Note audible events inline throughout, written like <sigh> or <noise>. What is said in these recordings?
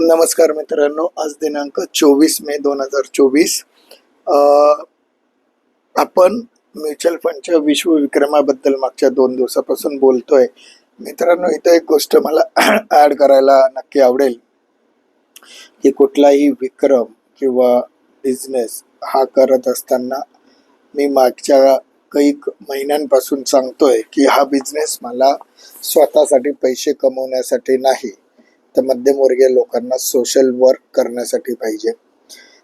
नमस्कार मित्रांनो आज दिनांक चोवीस मे दोन हजार चोवीस. आपण म्युच्युअल फंडच्या विश्वविक्रमाबद्दल मागच्या दोन दिवसापासून बोलतोय. मित्रांनो इथं एक गोष्ट मला <clears throat> ॲड करायला नक्की आवडेल. की कुठलाही विक्रम किंवा बिझनेस हा करत असताना मी मागच्या काही महिन्यांपासून सांगतोय की हा बिझनेस मला स्वतःसाठी पैसे कमवण्यासाठी नाही. तर मध्यमवर्गीय लोकांना सोशल वर्क करण्यासाठी पाहिजे.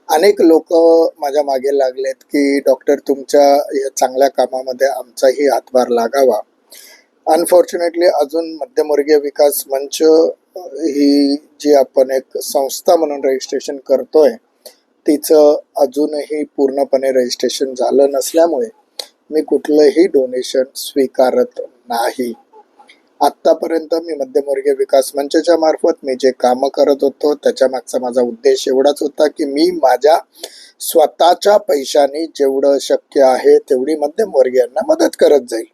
अनेक लोक माझ्या मागे लागलेत की डॉक्टर तुमच्या या चांगल्या कामामध्ये आमचाही हातभार लागावा. अनफॉर्च्युनेटली अजून मध्यमवर्गीय विकास मंच ही जी आपण एक संस्था म्हणून रजिस्ट्रेशन करतोय तिचं अजूनही पूर्णपणे रजिस्ट्रेशन झालं नसल्यामुळे मी कुठलंही डोनेशन स्वीकारत नाही. आत्तापर्यंत मी मध्यमवर्गीय विकास मंचाच्या मार्फत मी जे कामं करत होतो त्याच्या मागचा माझा उद्देश एवढाच होता की मी माझ्या स्वतःच्या पैशाने जेवढं शक्य आहे तेवढी मध्यमवर्गीयांना मदत करत जाईल.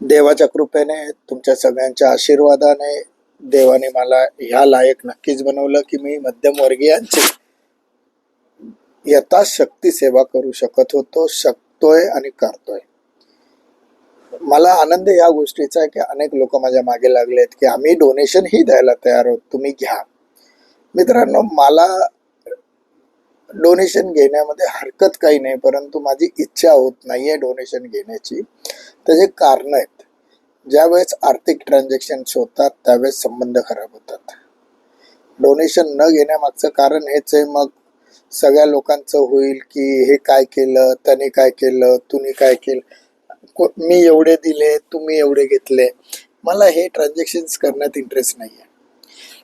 देवाच्या कृपेने तुमच्या सगळ्यांच्या आशीर्वादाने देवाने मला ह्या लायक नक्कीच बनवलं की मी मध्यमवर्गीयांची यथाशक्ती सेवा करू शकत होतो शकतोय आणि करतोय. मला आनंद या गोष्टीचा आहे की अनेक लोक माझ्या मागे लागले आहेत की आम्ही डोनेशन ही द्यायला तयार आहोत तुम्ही घ्या. मित्रांनो मला डोनेशन घेण्यामध्ये हरकत काही नाही परंतु माझी इच्छा होत नाही आहे डोनेशन घेण्याची. त्याचे कारण आहेत. ज्यावेळेस आर्थिक ट्रान्झॅक्शन्स होतात त्यावेळेस संबंध खराब होतात. डोनेशन न घेण्यामागचं कारण हेच आहे मग सगळ्या लोकांचं होईल की हे काय केलं त्याने काय केलं तुम्ही काय केलं. मी एवढे दिले तुम्ही एवढे घेतले. मला हे ट्रान्झॅक्शन्स करण्यात इंटरेस्ट नाही आहे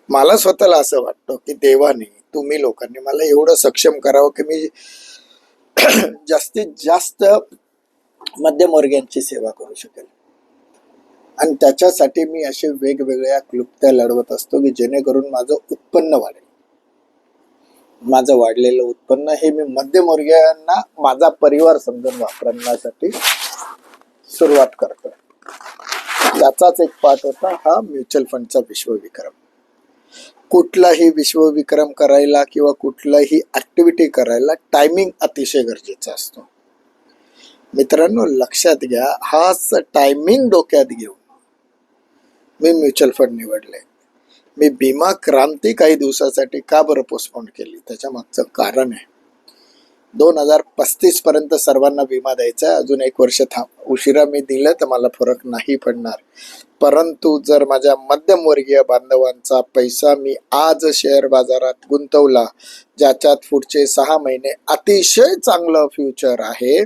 मला स्वतःला असं वाटतं की देवाने तुम्ही लोकांनी मला एवढं सक्षम करावं की मी <clears throat> जास्तीत जास्त मध्यमवर्गीयांची सेवा करू शकेल. आणि त्याच्यासाठी मी असे वेगवेगळ्या क्लुप्त्या लढवत असतो की जेणेकरून माझं उत्पन्न वाढेल. माझं वाढलेलं उत्पन्न हे मी मध्यमवर्गीयांना माझा परिवार समजून वापरण्यासाठी सुरुवात करतो. याचाच एक पाठ होता हा म्युच्युअल फंडचा विश्वविक्रम. कुठलाही विश्वविक्रम करायला किंवा कुठलाही ऍक्टिव्हिटी करायला टायमिंग अतिशय गरजेचा असतो. मित्रांनो लक्षात घ्या हाच टायमिंग डोक्यात घेऊन मी म्युच्युअल फंड निवडले. मी बीमा क्रांती काही दिवसासाठी का बरं पोस्टपोन केली? त्याच्या मागचं कारण आहे. दोन हजार पस्तीस पर्यंत सर्वांना विमा द्यायचा आहे. अजून एक वर्ष थांब. उशिरा मी दिलं तर मला फरक नाही पडणार. परंतु जर माझ्या मध्यमवर्गीय बांधवांचा पैसा मी आज शेअर बाजारात गुंतवला ज्याच्यात पुढचे सहा महिने अतिशय चांगलं फ्युचर आहे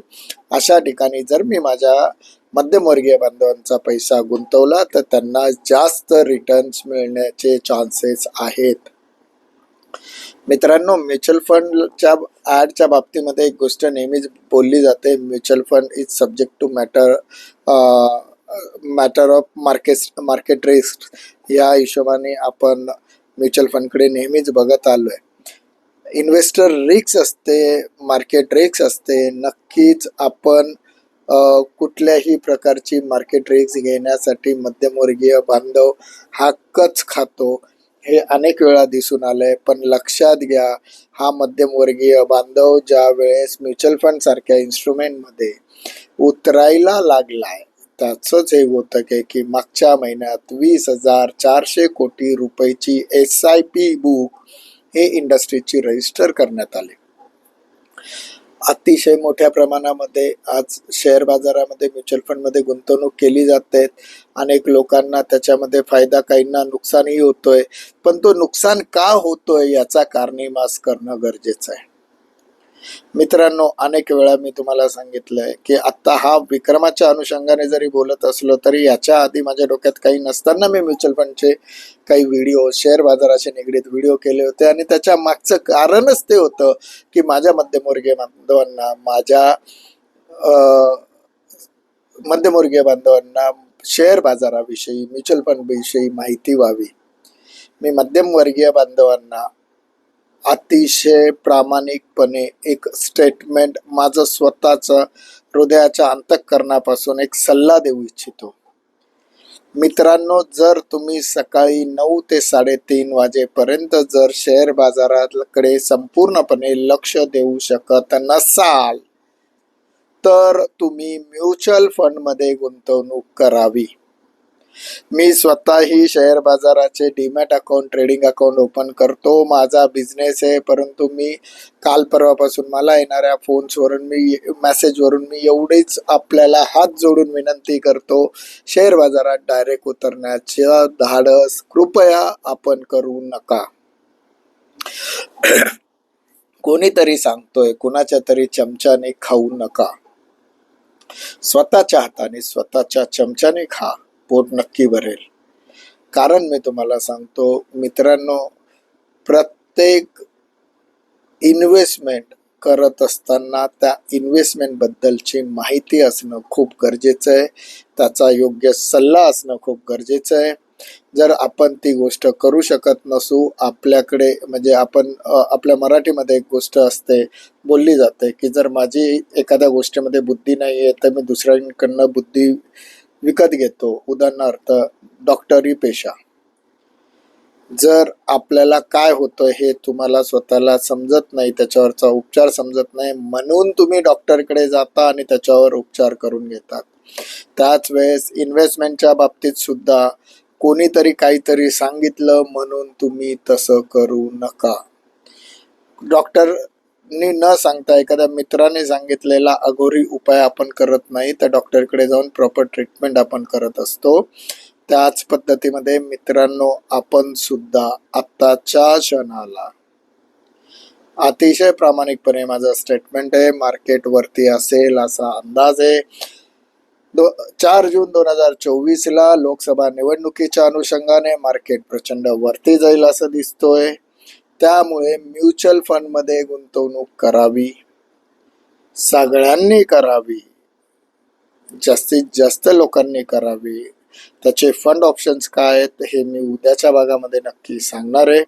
अशा ठिकाणी जर मी माझ्या मध्यमवर्गीय बांधवांचा पैसा गुंतवला तर त्यांना जास्त रिटर्न्स मिळण्याचे चान्सेस आहेत. मित्रांनो म्युच्युअल फंडच्या ॲडच्या बाबतीमध्ये एक गोष्ट नेहमीच बोलली जाते. Mutual fund is subject to matter matter of market market risk या हिशोबाने आपण म्युच्युअल फंडकडे नेहमीच बघत आलो आहे इन्व्हेस्टर रिक्स असते मार्केट रिक्स असते. नक्कीच आपण uh, कुठल्याही प्रकारची मार्केट रिक्स घेण्यासाठी मध्यमवर्गीय बांधव हा कच खातो. हे अनेक वेळा दिसून आलंय पण लक्षात घ्या हा मध्यमवर्गीय बांधव ज्या वेळेस म्युच्युअल फंड सारख्या इन्स्ट्रुमेंटमध्ये उतरायला लागलाय त्याचंच हे होतं की की मागच्या महिन्यात वीस हजार चारशे कोटी रुपयेची एस आय पी बुक हे इंडस्ट्रीची रजिस्टर करण्यात आले. अतिशय मोठ्या प्रमाणामध्ये आज शेअर बाजारामध्ये म्युच्युअल फंडमध्ये गुंतवणूक केली जाते. अनेक लोकांना त्याच्यामध्ये फायदा काहींना नुकसानही होतोय. पण तो नुकसान का होतोय याचा कारणीमास करणं गरजेचं आहे. मित्रांनो अनेक वेळा मी तुम्हाला सांगितलंय की आत्ता हा विक्रमाच्या अनुषंगाने जरी बोलत असलो तरी याच्या आधी माझ्या डोक्यात काही नसताना मी म्युच्युअल फंडचे काही व्हिडिओ शेअर बाजाराशी निगडीत व्हिडिओ केले होते आणि त्याच्या मागचं कारणच ते होतं की माझ्या मध्यमवर्गीय बांधवांना माझ्या मध्यमवर्गीय बांधवांना शेअर बाजाराविषयी म्युच्युअल फंडविषयी माहिती व्हावी. मी मध्यमवर्गीय बांधवांना अतिशय प्रामाणिकपणे एक स्टेटमेंट माझं स्वतःचं हृदयाच्या अंतःकरणापासून एक सल्ला देऊ इच्छितो. मित्रांनो जर तुम्ही सकाळी नऊ ते साडेतीन वाजेपर्यंत जर शेअर बाजाराकडे संपूर्णपणे लक्ष देऊ शकत नसाल तर तुम्ही म्युच्युअल फंडमध्ये गुंतवणूक करावी. मी स्वतःही शेअर बाजाराचे demat account trading account open करतो. माझा बिझनेस आहे परंतु मी काल परवापासून मला येणाऱ्या फोन्सवरून मी मेसेजवरून मी एवढीच आपल्याला हात जोडून विनंती करतो शेअर बाजारात डायरेक्ट उतरण्याचं धाडस कृपया आपण करू नका. कोणीतरी सांगतोय कुणाच्या तरी चमच्याने खाऊ नका. स्वतःच्या हाताने स्वतःच्या चमच्याने खा. पोट नक्की भरेल. कारण मी तुम्हाला सांगतो मित्रांनो प्रत्येक इन्व्हेस्टमेंट करत असताना त्या इन्व्हेस्टमेंट बद्दलची माहिती असणं खूप गरजेचं आहे. त्याचा योग्य सल्ला असणं खूप गरजेचं आहे. जर आपण ती गोष्ट करू शकत नसू आपल्याकडे म्हणजे आपण आपल्या मराठीमध्ये एक गोष्ट असते बोलली जाते की जर माझी एखाद्या गोष्टीमध्ये बुद्धी नाही आहे तर मी दुसऱ्यांकडनं बुद्धी विकत घेतो. उदाहरणार्थ डॉक्टरी पेशा. जर आपल्याला काय होतं हे तुम्हाला स्वतःला समजत नाही त्याच्यावरचा उपचार समजत नाही म्हणून तुम्ही डॉक्टरकडे जाता आणि त्याच्यावर उपचार करून घेतात. त्याच वेळेस इन्व्हेस्टमेंटच्या बाबतीत सुद्धा कोणीतरी काहीतरी सांगितलं म्हणून तुम्ही तसं करू नका. डॉक्टर डॉक्टरनी न सांगता एखाद्या मित्राने सांगितलेला अघोरी उपाय आपण करत नाही तर डॉक्टरकडे जाऊन प्रॉपर ट्रीटमेंट आपण करत असतो. त्याच पद्धतीमध्ये मित्रांनो आपण सुद्धा आत्ताच्या क्षणाला. अतिशय प्रामाणिकपणे माझं स्टेटमेंट आहे मार्केट वरती असेल असा अंदाज आहे. दो चार जून दोन हजार चोवीसला लोकसभा निवडणुकीच्या अनुषंगाने मार्केट प्रचंड वरती जाईल असं दिसतोय. त्यामुळे म्युच्युअल फंडमध्ये गुंतवणूक करावी. सगळ्यांनी करावी. जास्तीत जास्त लोकांनी करावी. त्याचे फंड ऑप्शन्स काय आहेत हे मी उद्याच्या भागामध्ये नक्की सांगणार आहे.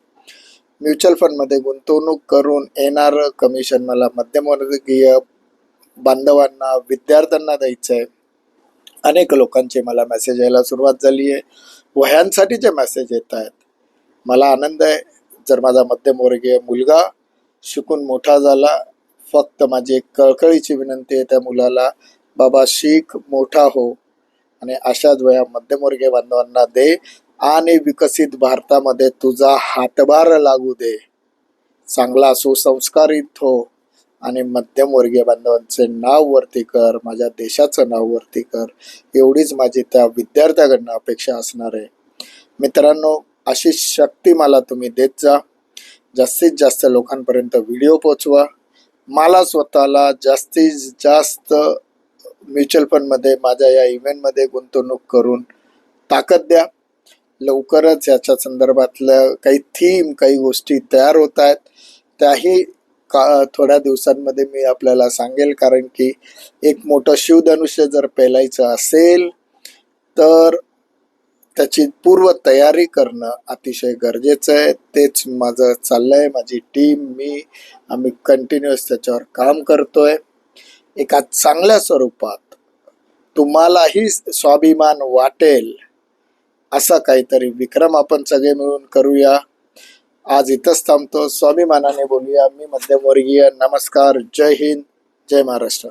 म्युच्युअल फंडमध्ये गुंतवणूक करून येणारं कमिशन मला मध्यमवर्गीय बांधवांना विद्यार्थ्यांना द्यायचं आहे. अनेक लोकांचे मला मेसेज यायला सुरुवात झाली आहे. वह्यांसाठीचे मेसेज येत आहेत मला आनंद आहे. जर माझा मध्यमवर्गीय मुलगा शिकून मोठा झाला फक्त माझी एक कळकळीची विनंती आहे त्या मुलाला बाबा शिक मोठा हो. आणि अशाच वया मध्यमवर्गीय बांधवांना दे आणि विकसित भारतामध्ये तुझा हातभार लागू दे. चांगला सुसंस्कारित हो. आणि मध्यमवर्गीय बांधवांचे नाव वरती कर माझ्या देशाचं नाव वरती कर. एवढीच माझी त्या विद्यार्थ्याकडनं अपेक्षा असणार आहे. मित्रांनो अशी शक्ती मला तुम्ही देत जा. जास्तीत जास्त लोकांपर्यंत व्हिडिओ पोचवा. मला स्वतःला जास्तीत जास्त म्युच्युअल फंडमध्ये माझ्या या इव्हेंटमध्ये गुंतवणूक करून ताकद द्या. लवकरच याच्या संदर्भातल्या काही थीम काही गोष्टी तयार होत आहेत. त्याही का थोड्या दिवसांमध्ये मी आपल्याला सांगेल कारण की एक मोठं शिवधनुष्य जर पेलायचं असेल तर त्याची पूर्व तयारी करणं अतिशय गरजेचं आहे. तेच माझं चाललंय. माझी टीम मी आम्ही कंटिन्युअस त्याच्यावर काम करतोय. एका चांगल्या स्वरूपात तुम्हालाही स्वाभिमान वाटेल असा काहीतरी विक्रम आपण सगळे मिळून करूया. आज इथंच थांबतो. स्वाभिमानाने बोलूया. मी मध्यमवर्गीय. नमस्कार. जय हिंद. जय महाराष्ट्र.